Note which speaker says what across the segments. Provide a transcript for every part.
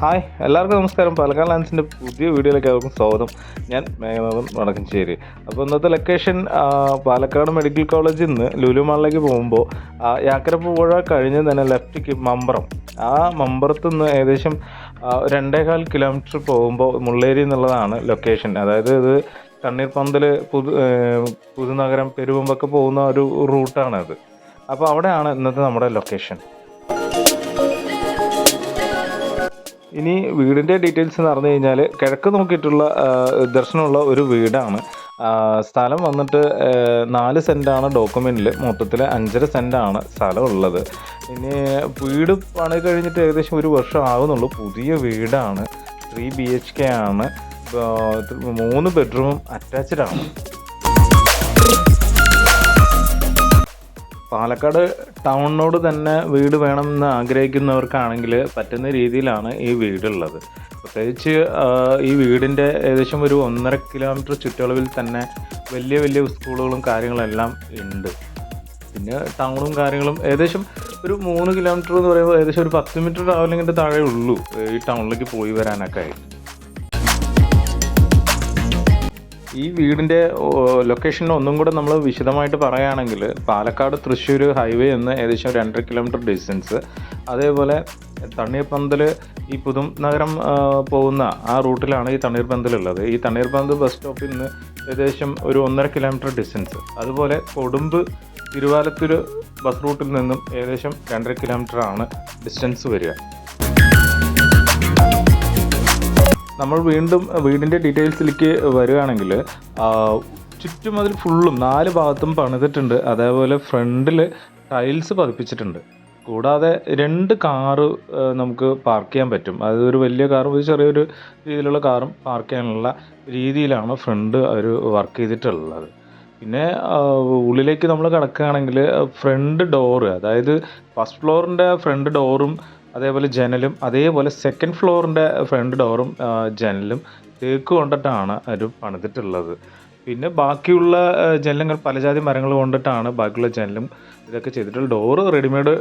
Speaker 1: Hi എല്ലാവർക്കും നമസ്കാരം. പാലക്കാട് ലാൻസിന്റെ പുതിയ വീഡിയോയിലേക്ക് അവർക്കും സ്വാഗതം. ഞാൻ മേഘനാഥൻ വടക്കഞ്ചേരി. അപ്പോൾ ഇന്നത്തെ ലൊക്കേഷൻ പാലക്കാട് മെഡിക്കൽ കോളേജിൽ നിന്ന് ലുലു മാളിലേക്ക് പോകുമ്പോൾ യാക്കരപ്പുഴ കഴിഞ്ഞ് തന്നെ ലെഫ്റ്റിക്ക് മമ്പറം. ആ മമ്പറത്ത് നിന്ന് ഏകദേശം രണ്ടേകാൽ കിലോമീറ്റർ പോകുമ്പോൾ മുള്ളേരി എന്നുള്ളതാണ് ലൊക്കേഷൻ അതായത് ഇത് തണ്ണീർപ്പന്തൽ പുതു പുതുനഗരം പെരുവമ്പൊക്കെ പോകുന്ന ഒരു റൂട്ടാണത് അപ്പോൾ അവിടെയാണ് ഇന്നത്തെ നമ്മുടെ ലൊക്കേഷൻ ഇനി വീടിന്റെ ഡീറ്റെയിൽസ് എന്ന് പറഞ്ഞു കഴിഞ്ഞാൽ കിഴക്ക് നോക്കിയിട്ടുള്ള ദർശനമുള്ള ഒരു വീടാണ്. സ്ഥലം വന്നിട്ട് നാല് സെന്റാണ് ഡോക്യുമെന്റിൽ മൊത്തത്തിൽ അഞ്ചര സെന്റാണ് സ്ഥലം ഉള്ളത് ഇനി വീട് പണി കഴിഞ്ഞിട്ട് ഏകദേശം ഒരു വർഷം ആകുന്നുള്ളൂ പുതിയ വീടാണ്. ത്രീ ബി എച്ച് കെ ആണ്. മൂന്ന് ബെഡ്റൂമും അറ്റാച്ച്ഡ് ആണ്. പാലക്കാട് ടൗണിനോട് തന്നെ വീട് വേണമെന്ന് ആഗ്രഹിക്കുന്നവർക്കാണെങ്കിൽ പറ്റുന്ന രീതിയിലാണ് ഈ വീടുള്ളത്. പ്രത്യേകിച്ച് ഈ വീടിന്റെ ഏകദേശം ഒരു ഒന്നര കിലോമീറ്റർ ചുറ്റളവിൽ തന്നെ വലിയ വലിയ സ്കൂളുകളും കാര്യങ്ങളെല്ലാം ഉണ്ട്. പിന്നെ ടൗണും കാര്യങ്ങളും ഏകദേശം ഒരു മൂന്ന് കിലോമീറ്റർ എന്ന് പറയുമ്പോൾ ഏകദേശം ഒരു പത്ത് മീറ്റർ ട്രാവലിങ്ങിന്റെ താഴെ ഉള്ളൂ ഈ ടൗണിലേക്ക് പോയി വരാനൊക്കെ ആയി ഈ വീടിന്റെ ലൊക്കേഷൻ ഒന്നും കൂടെ നമ്മൾ വിശദമായിട്ട് പറയുകയാണെങ്കിൽ പാലക്കാട് തൃശ്ശൂർ ഹൈവേ എന്ന് ഏകദേശം രണ്ടര കിലോമീറ്റർ ഡിസ്റ്റൻസ് അതേപോലെ തണ്ണീർപ്പന്തൽ ഈ പുതും നഗരം പോകുന്ന ആ റൂട്ടിലാണ് ഈ തണ്ണീർപ്പന്തൽ ഉള്ളത്. ഈ തണ്ണീർപ്പന്ത് ബസ് സ്റ്റോപ്പിൽ നിന്ന് ഏകദേശം ഒരു ഒന്നര കിലോമീറ്റർ ഡിസ്റ്റൻസ് അതുപോലെ കൊടുമ്പ് തിരുവാലത്തൂർ ബസ് റൂട്ടിൽ നിന്നും ഏകദേശം രണ്ടര കിലോമീറ്റർ ആണ് ഡിസ്റ്റൻസ് വരിക. നമ്മൾ വീണ്ടും വീടിന്റെ ഡീറ്റെയിൽസിലേക്ക് വരികയാണെങ്കിൽ ചുറ്റും അതിൽ ഫുള്ളും നാല് ഭാഗത്തും പണിതിട്ടുണ്ട്. അതേപോലെ ഫ്രണ്ടിൽ ടൈൽസ് പതിപ്പിച്ചിട്ടുണ്ട്. കൂടാതെ രണ്ട് കാറ് നമുക്ക് പാർക്ക് ചെയ്യാൻ പറ്റും. അതായത് ഒരു വലിയ കാറും ഒരു ചെറിയൊരു രീതിയിലുള്ള കാറും പാർക്ക് ചെയ്യാനുള്ള രീതിയിലാണ് ഫ്രണ്ട് അവർ വർക്ക് ചെയ്തിട്ടുള്ളത്. പിന്നെ ഉള്ളിലേക്ക് നമ്മൾ കിടക്കുകയാണെങ്കിൽ ഫ്രണ്ട് ഡോറ് അതായത് ഫസ്റ്റ് ഫ്ലോറിന്റെ ഫ്രണ്ട് ഡോറും അതേപോലെ ജനലും അതേപോലെ സെക്കൻഡ് ഫ്ലോറിന്റെ ഫ്രണ്ട് ഡോറും ജനലും തേക്ക് കൊണ്ടിട്ടാണ് അവർ പണിതിട്ടുള്ളത്. പിന്നെ ബാക്കിയുള്ള ജനലുകൾ പലജാതി മരങ്ങൾ കൊണ്ടിട്ടാണ് ബാക്കിയുള്ള ജനലും ഇതൊക്കെ ചെയ്തിട്ടുള്ള ഡോറ് റെഡിമെയ്ഡ്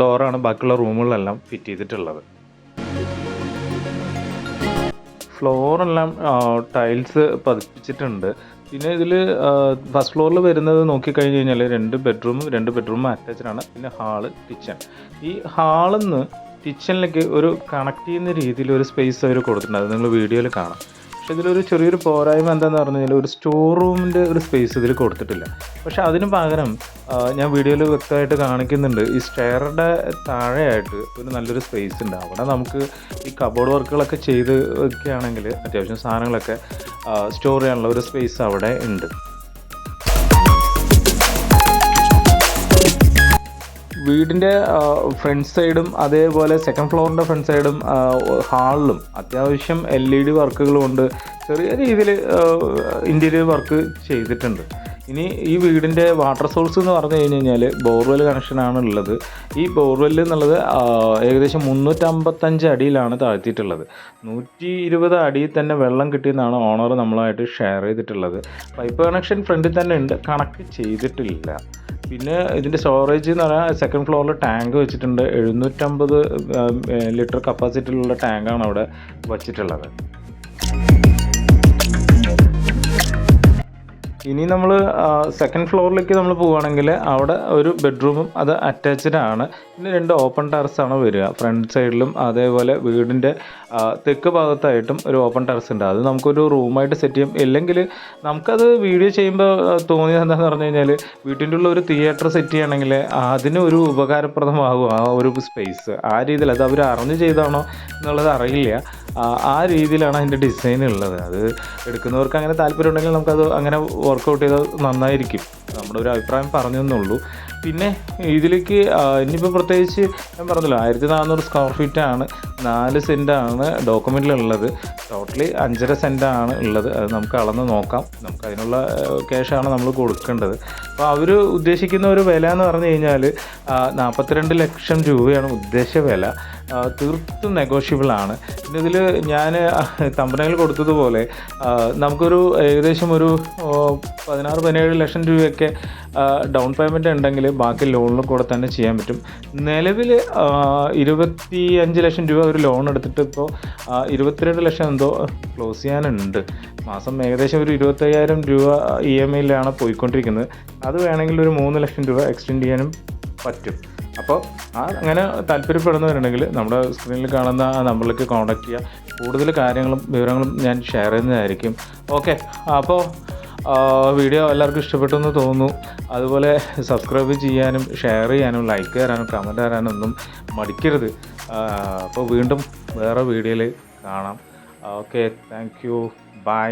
Speaker 1: ഡോറാണ് ബാക്കിയുള്ള റൂമുകളിലെല്ലാം ഫിറ്റ് ചെയ്തിട്ടുള്ളത്. ഫ്ലോറെല്ലാം ടൈൽസ് പതിപ്പിച്ചിട്ടുണ്ട്. പിന്നെ ഇതിൽ ഫസ്റ്റ് ഫ്ലോറിൽ വരുന്നത് നോക്കിക്കഴിഞ്ഞ് കഴിഞ്ഞാൽ രണ്ട് ബെഡ്റൂമും രണ്ട് ബെഡ്റൂമും അറ്റാച്ച്ഡ് പിന്നെ ഹാൾ കിച്ചൺ ഈ ഹാളിൽ നിന്ന് കിച്ചണിലേക്ക് ഒരു കണക്ട് ചെയ്യുന്ന രീതിയിൽ ഒരു സ്പേസ് അവർ കൊടുത്തിട്ടുണ്ട്. അത് നിങ്ങൾ വീഡിയോയിൽ കാണാം. പക്ഷെ ഇതിലൊരു ചെറിയൊരു പോരായ്മ എന്താണെന്ന് പറഞ്ഞു കഴിഞ്ഞാൽ ഒരു സ്റ്റോർ റൂമിന്റെ ഒരു സ്പേസ് ഇതിൽ കൊടുത്തിട്ടില്ല. പക്ഷെ അതിന് പകരം ഞാൻ വീഡിയോയിൽ വ്യക്തമായിട്ട് കാണിക്കുന്നുണ്ട്. ഈ സ്റ്റെയറുടെ താഴെയായിട്ട് ഒരു നല്ലൊരു സ്പേസ് ഉണ്ട്. അവിടെ നമുക്ക് ഈ കബോർഡ് വർക്കുകളൊക്കെ ചെയ്ത് വെക്കുകയാണെങ്കിൽ അത്യാവശ്യം സാധനങ്ങളൊക്കെ സ്റ്റോർ ചെയ്യാനുള്ള ഒരു സ്പേസ് അവിടെ ഉണ്ട്. വീടിന്റെ ഫ്രണ്ട് സൈഡും അതേപോലെ സെക്കൻഡ് ഫ്ലോറിന്റെ ഫ്രണ്ട് സൈഡും ഹാളിലും അത്യാവശ്യം എൽ ഇ ഡി വർക്കുകളുമുണ്ട് ചെറിയ രീതിയിൽ ഇന്റീരിയർ വർക്ക് ചെയ്തിട്ടുണ്ട്. ഇനി ഈ വീടിന്റെ വാട്ടർ സോഴ്സ് എന്ന് പറഞ്ഞു കഴിഞ്ഞ് കഴിഞ്ഞാൽ ബോർവെൽ കണക്ഷനാണ് ഉള്ളത് ഈ ബോർവെൽ എന്നുള്ളത് ഏകദേശം മുന്നൂറ്റമ്പത്തഞ്ച് അടിയിലാണ് താഴ്ത്തിയിട്ടുള്ളത്. നൂറ്റി ഇരുപത് അടിയിൽ തന്നെ വെള്ളം കിട്ടിയെന്നാണ് ഓണർ നമ്മളായിട്ട് ഷെയർ ചെയ്തിട്ടുള്ളത്. പൈപ്പ് കണക്ഷൻ ഫ്രണ്ടിൽ തന്നെ ഉണ്ട്. കണക്ട് ചെയ്തിട്ടില്ല. പിന്നെ ഇതിന്റെ സ്റ്റോറേജ് എന്ന് പറഞ്ഞാൽ സെക്കൻഡ് ഫ്ലോറിൽ ടാങ്ക് വെച്ചിട്ടുണ്ട്. എഴുന്നൂറ്റമ്പത് ലിറ്റർ കപ്പാസിറ്റിയിലുള്ള ടാങ്കാണ് അവിടെ വച്ചിട്ടുള്ളത്. ഇനി നമ്മൾ സെക്കൻഡ് ഫ്ലോറിലേക്ക് നമ്മൾ പോവുകയാണെങ്കിൽ അവിടെ ഒരു ബെഡ്റൂമും അത് അറ്റാച്ച്ഡ് ആണ്. പിന്നെ രണ്ട് ഓപ്പൺ ടെറസ് ആണ് വരിക. ഫ്രണ്ട് സൈഡിലും അതേപോലെ വീടിന്റെ തെക്ക് ഭാഗത്തായിട്ടും ഒരു ഓപ്പൺ ടെറസ് ഉണ്ട്. അത് നമുക്കൊരു റൂമായിട്ട് സെറ്റ് ചെയ്യും. ഇല്ലെങ്കിൽ നമുക്കത് വീഡിയോ ചെയ്യുമ്പോൾ തോന്നിയത് എന്താണെന്ന് പറഞ്ഞു കഴിഞ്ഞാൽ വീട്ടിന്റെ ഉള്ള ഒരു തിയേറ്റർ സെറ്റ് ചെയ്യണമെങ്കിൽ അതിന് ഒരു ഉപകാരപ്രദമാകും ആ ഒരു സ്പേസ് ആ രീതിയിൽ അത് അവർ അറിഞ്ഞ് ചെയ്താണോ എന്നുള്ളത് അറിയില്ല. ആ, രീതിയിലാണ് അതിന്റെ ഡിസൈൻ ഉള്ളത്. അത് എടുക്കുന്നവർക്ക് അങ്ങനെ താല്പര്യം ഉണ്ടെങ്കിൽ നമുക്കത് അങ്ങനെ വർക്കൗട്ട് ചെയ്താൽ നന്നായിരിക്കും. നമ്മുടെ ഒരു അഭിപ്രായം പറഞ്ഞു എന്നുള്ളൂ. പിന്നെ ഇതിലേക്ക് ഇനിയിപ്പോൾ പ്രത്യേകിച്ച് ഞാൻ പറഞ്ഞല്ലോ ആയിരത്തി നാനൂറ് സ്ക്വയർ ഫീറ്റ് ആണ് നാല് സെന്റാണ് ഡോക്യുമെന്റിലുള്ളത് ടോട്ടലി അഞ്ചര സെന്റാണ് ഉള്ളത്. അത് നമുക്ക് അളന്ന് നോക്കാം. നമുക്ക് അതിനുള്ള ക്യാഷാണ് നമ്മൾ കൊടുക്കേണ്ടത്. അപ്പോൾ അവർ ഉദ്ദേശിക്കുന്ന ഒരു വില എന്ന് പറഞ്ഞു കഴിഞ്ഞാൽ നാൽപ്പത്തിരണ്ട് ലക്ഷം രൂപയാണ് ഉദ്ദേശ വില. തീർത്തും നെഗോഷ്യബിൾ ആണ്. പിന്നെ ഇതിൽ ഞാൻ തമ്പനയിൽ കൊടുത്തതുപോലെ നമുക്കൊരു ഏകദേശം ഒരു പതിനാറ് പതിനേഴ് ലക്ഷം രൂപയൊക്കെ ഡൗൺ പേയ്മെന്റ് ഉണ്ടെങ്കിൽ ബാക്കി ലോണിൽ കൂടെ തന്നെ ചെയ്യാൻ പറ്റും. നിലവിൽ ഇരുപത്തി അഞ്ച് ലക്ഷം രൂപ ഒരു ലോൺ എടുത്തിട്ട് ഇപ്പോൾ ഇരുപത്തിരണ്ട് ലക്ഷം എന്തോ ക്ലോസ് ചെയ്യാനുണ്ട്. മാസം ഏകദേശം ഒരു ഇരുപത്തയ്യായിരം രൂപ ഇ എം ഐയിലാണ് പോയിക്കൊണ്ടിരിക്കുന്നത്. അത് വേണമെങ്കിൽ ഒരു മൂന്ന് ലക്ഷം രൂപ എക്സ്റ്റെൻഡ് ചെയ്യാനും പറ്റും. അപ്പോൾ ആ അങ്ങനെ താല്പര്യപ്പെടുന്നവരുണ്ടെങ്കിൽ നമ്മുടെ സ്ക്രീനിൽ കാണുന്ന ആ നമ്പറിലേക്ക് കോൺടാക്ട് ചെയ്യുക കൂടുതൽ കാര്യങ്ങളും വിവരങ്ങളും ഞാൻ ഷെയർ ചെയ്യുന്നതായിരിക്കും. ഓക്കെ അപ്പോൾ വീഡിയോ എല്ലാവർക്കും ഇഷ്ടപ്പെട്ടു എന്ന് തോന്നുന്നു. അതുപോലെ സബ്സ്ക്രൈബ് ചെയ്യാനും ഷെയർ ചെയ്യാനും ലൈക്ക് തരാനും കമന്റ് തരാനും ഒന്നും മടിക്കരുത്. അപ്പോൾ വീണ്ടും വേറെ വീഡിയോയിൽ കാണാം. Okay thank you by